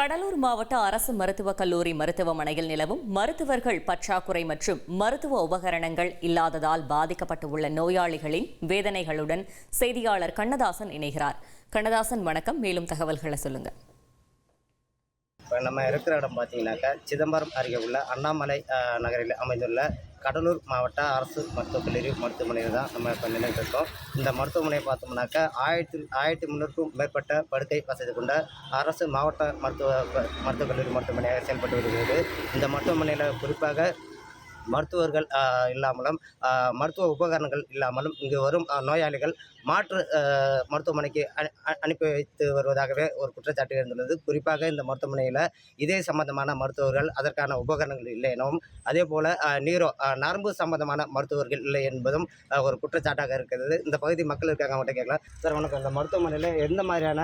கடலூர் மாவட்ட அரசு மருத்துவக் கல்லூரி மருத்துவமனையில் நிலவும் மருத்துவர்கள் பற்றாக்குறை மற்றும் மருத்துவ உபகரணங்கள் இல்லாததால் பாதிக்கப்பட்டு உள்ள நோயாளிகளின் வேதனைகளுடன் செய்தியாளர் கண்ணதாசன் இணைகிறார். கண்ணதாசன் வணக்கம். மேலும் தகவல்களை சொல்லுங்க. இப்போ நம்ம இருக்கிற இடம் பார்த்தீங்கன்னாக்கா சிதம்பரம் அருகே உள்ள அண்ணாமலை நகரில் அமைந்துள்ள கடலூர் மாவட்ட அரசு மருத்துவக் கல்லூரி மருத்துவமனையில் தான் நம்ம இப்போ நிலைத்திருக்கோம் இந்த மருத்துவமனையை பார்த்தோம்னாக்கா ஆயிரத்தி ஆயிரத்தி முந்நூறுக்கும் மேற்பட்ட படுக்கை வசதி கொண்ட அரசு மாவட்ட மருத்துவ மருத்துவக் கல்லூரி மருத்துவமனையாக செயல்பட்டு வருகிறது. இந்த மருத்துவமனையில் குறிப்பாக மருத்துவர்கள் இல்லாமலும் மருத்துவ உபகரணங்கள் இல்லாமலும் இங்கு வரும் நோயாளிகள் மாற்று மருத்துவமனைக்கு அ- அனுப்பி வைத்து வருவதாகவே ஒரு குற்றச்சாட்டு இருந்துள்ளது. குறிப்பாக இந்த மருத்துவமனையில் இதே சம்பந்தமான மருத்துவர்கள் அதற்கான உபகரணங்கள் இல்லை எனவும் அதே போல் நீரோ நரம்பு சம்பந்தமான மருத்துவர்கள் இல்லை என்பதும் ஒரு குற்றச்சாட்டாக இருக்கிறது. இந்த பகுதி மக்கள் இருக்காங்க அவங்கள்ட்ட கேட்கலாம். சார் வணக்கம். இந்த மருத்துவமனையில் எந்த மாதிரியான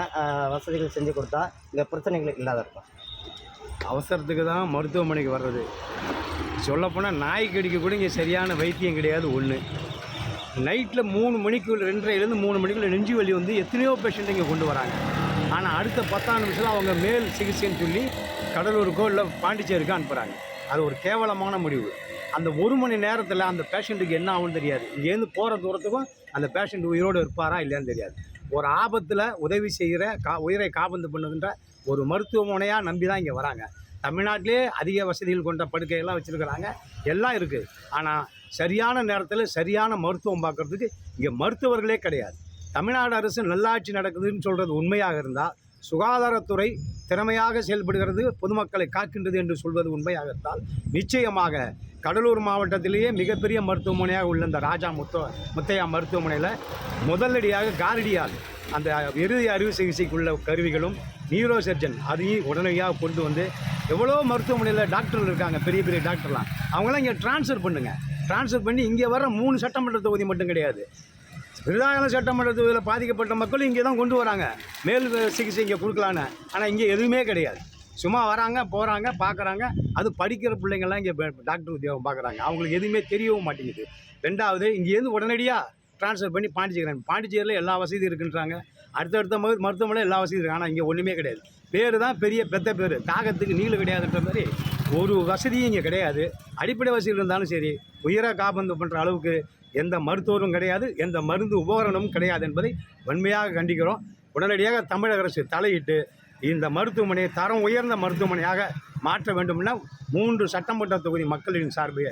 வசதிகள் செஞ்சு கொடுத்தா இந்த பிரச்சனைகள் இல்லாத இருக்கும் அவசரத்துக்கு தான் மருத்துவமனைக்கு வர்றது. சொல்லப்போனால் நாய் கடிக்க கூட இங்கே சரியான வைத்தியம் கிடையாது ஒன்று நைட்டில் மூணு மணிக்குள்ள ரெண்டரைலேருந்து மூணு மணிக்குள்ள நெஞ்சு வலி வந்து எத்தனையோ பேஷண்ட் இங்கே கொண்டு வராங்க. ஆனால் அடுத்த பத்தாம் நிமிஷத்தில் அவங்க மேல் சிகிச்சைன்னு சொல்லி கடலூருக்கோ இல்லை பாண்டிச்சேரிக்கோ அனுப்புகிறாங்க அது ஒரு கேவலமான முடிவு. அந்த ஒரு மணி நேரத்தில் அந்த பேஷண்ட்டுக்கு என்ன ஆகும்னு தெரியாது. இங்கேருந்து போகிற தூரத்துக்கும் அந்த பேஷண்ட் உயிரோடு இருப்பாரா இல்லையான்னு தெரியாது. ஒரு ஆபத்தில் உதவி செய்கிற கா உயிரை காபந்து பண்ணுகின்ற ஒரு மருத்துவமனையாக நம்பி தான் இங்கே வராங்க. தமிழ்நாட்டிலே அதிக வசதிகள் கொண்ட படுக்கையெல்லாம் வச்சுருக்கிறாங்க. எல்லாம் இருக்குது ஆனால் சரியான நேரத்தில் சரியான மருத்துவம் பார்க்கறதுக்கு இங்கே மருத்துவர்களே கிடையாது. தமிழ்நாடு அரசு நல்லாட்சி நடக்குதுன்னு சொல்கிறது உண்மையாக இருந்தால் சுகாதாரத்துறை திறமையாக செயல்படுகிறது பொதுமக்களை காக்கின்றது என்று சொல்வது உண்மையாக இருந்தால் நிச்சயமாக கடலூர் மாவட்டத்திலேயே மிகப்பெரிய மருத்துவமனையாக உள்ள இந்த ராஜா முத்த முத்தையா மருத்துவமனையில் முதலடியாக காரடியால் அந்த இறுதி அறுவை சிகிச்சைக்குள்ள கருவிகளும் நியூரோ சர்ஜன் அதையும் உடனடியாக கொண்டு வந்து எவ்வளோ மருத்துவமனையில் டாக்டர்கள் இருக்காங்க பெரிய பெரிய டாக்டர்லாம். அவங்களாம் இங்கே ட்ரான்ஸ்ஃபர் பண்ணுங்கள் ட்ரான்ஸ்ஃபர் பண்ணி இங்கே வர மூணு சட்டமன்ற தொகுதி மட்டும் கிடையாது. விருதாச்சலம் சட்டமன்ற தொகுதியில் பாதிக்கப்பட்ட மக்களும் இங்கே தான் கொண்டு வராங்க. மேல் சிகிச்சை இங்கே கொடுக்கலான்னு. ஆனால் இங்கே எதுவுமே கிடையாது. சும்மா வராங்க போகிறாங்க பார்க்குறாங்க அது படிக்கிற பிள்ளைங்கள்லாம் இங்கே டாக்டர் உத்தியோகம் பார்க்குறாங்க அவங்களுக்கு எதுவுமே தெரியவும் மாட்டேங்குது. ரெண்டாவது இங்கேருந்து உடனடியாக ட்ரான்ஸ்ஃபர் பண்ணி பாண்டிச்சேரி பாண்டிச்சேரியில் எல்லா வசதியும் இருக்குன்றாங்க. அடுத்தடுத்த மரு மருத்துவமனை எல்லா வசதியும் இருக்குது ஆனால் இங்கே ஒன்றுமே கிடையாது. பேர் தான் பெரிய பெத்த பேர். தாகத்துக்கு நீளு கிடையாதுன்ற மாதிரி ஒரு வசதியும் இங்கே கிடையாது. அடிப்படை வசதிகள் இருந்தாலும் சரி உயிரை காபந்து பண்ணுற அளவுக்கு எந்த மருத்துவரும் கிடையாது எந்த மருந்து உபகரணமும் கிடையாது என்பதை வன்மையாக கண்டிக்கிறோம். உடனடியாக தமிழக அரசு தலையிட்டு இந்த மருத்துவமனையை தரம் உயர்ந்த மருத்துவமனையாக மாற்ற வேண்டும்னா மூன்று சட்டமன்ற தொகுதி மக்களின் சார்பில்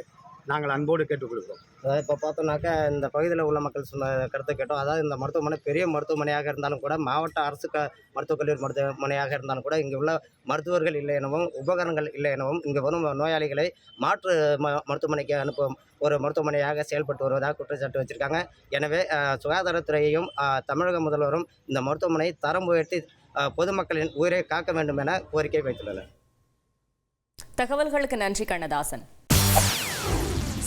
நாங்கள் அன்போடு கேட்டுக்கொள்கிறோம். அதாவது இப்போ பார்த்தோம்னாக்கா இந்த பகுதியில் உள்ள மக்கள் சொன்ன கருத்தை கேட்டோம். அதாவது இந்த மருத்துவமனை பெரிய மருத்துவமனையாக இருந்தாலும் கூட மாவட்ட அரசு க மருத்துவக் கல்லூரி மருத்துவமனையாக இருந்தாலும் கூட இங்கே உள்ள மருத்துவர்கள் இல்லை எனவும் உபகரணங்கள் இல்லை எனவும் இங்கே வரும் நோயாளிகளை மாற்று ம மருத்துவமனைக்கு அனுப்பும் ஒரு மருத்துவமனையாக செயல்பட்டு வருவதாக குற்றச்சாட்டு வச்சுருக்காங்க. எனவே சுகாதாரத்துறையையும் தமிழக முதல்வரும் இந்த மருத்துவமனை தரம் உயர்த்தி பொதுமக்களின் உயிரை காக்க வேண்டும் என கோரிக்கை வைத்துள்ளனர். தகவல்களுக்கு நன்றி கண்ணதாசன்.